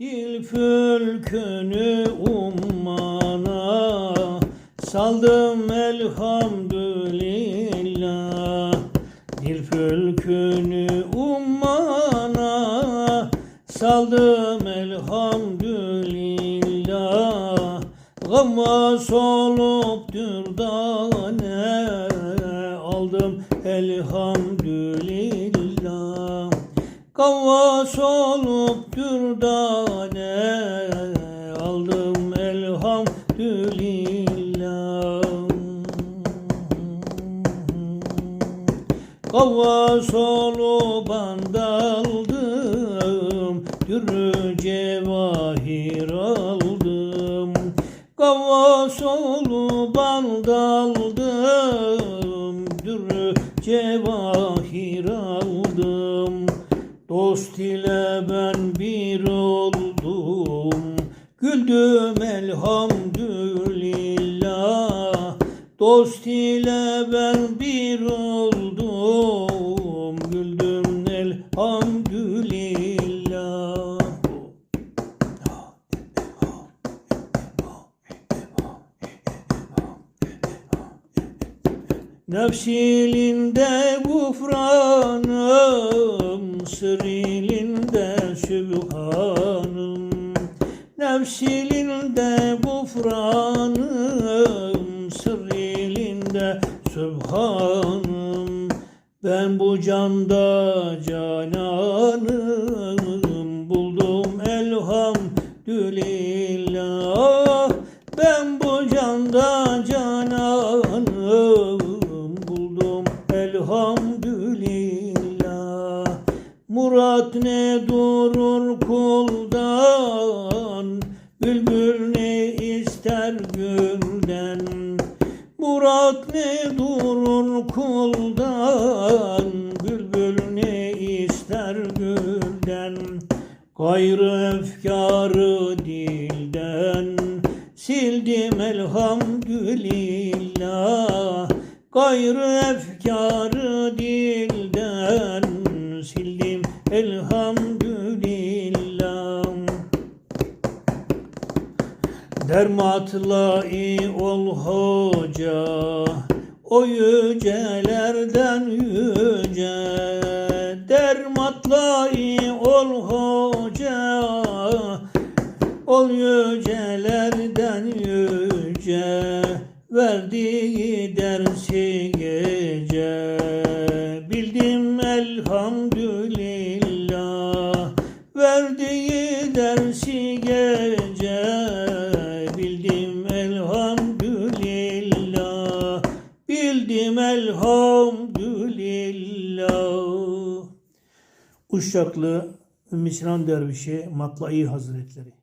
Dil fülkünü ummana saldım elhamdülillah. Dil fülkünü ummana saldım elhamdülillah. Gammas olup dürdane aldım elhamdülillah Kavvas olup dürdane aldım elhamdülillah. Kavvas olup bandaldım Dürü cevahir aldım. Kavvas olup bandaldım Dürü cevahir Güldüm elhamdülillah. Dost ile ben bir oldum. Güldüm elhamdülillah. Nefsilinde gufranım, sırrilinde sübhanım. Nefsilinde gufranım, sırrilinde sübhanım. Ben bu canda cananım, buldum elhamdülillah. Ben bu canda cananım buldum elhamdülillah. Murat ne durur kuldan, bülbül ne ister gülden. Murat ne durur kuldan, bülbül ne ister gülden. Gayrı efkarı dilden sildim elhamdülillah. Gayrı efkarı dilden sildim elhamdülillah. Dermatla iyi ol hoca O yücelerden yüce. Dermatla iyi ol hoca Ol yücelerden yüce. Verdiği dersi gece elhamdülillah Uşaklı Sinan Dervişi Matlai Hazretleri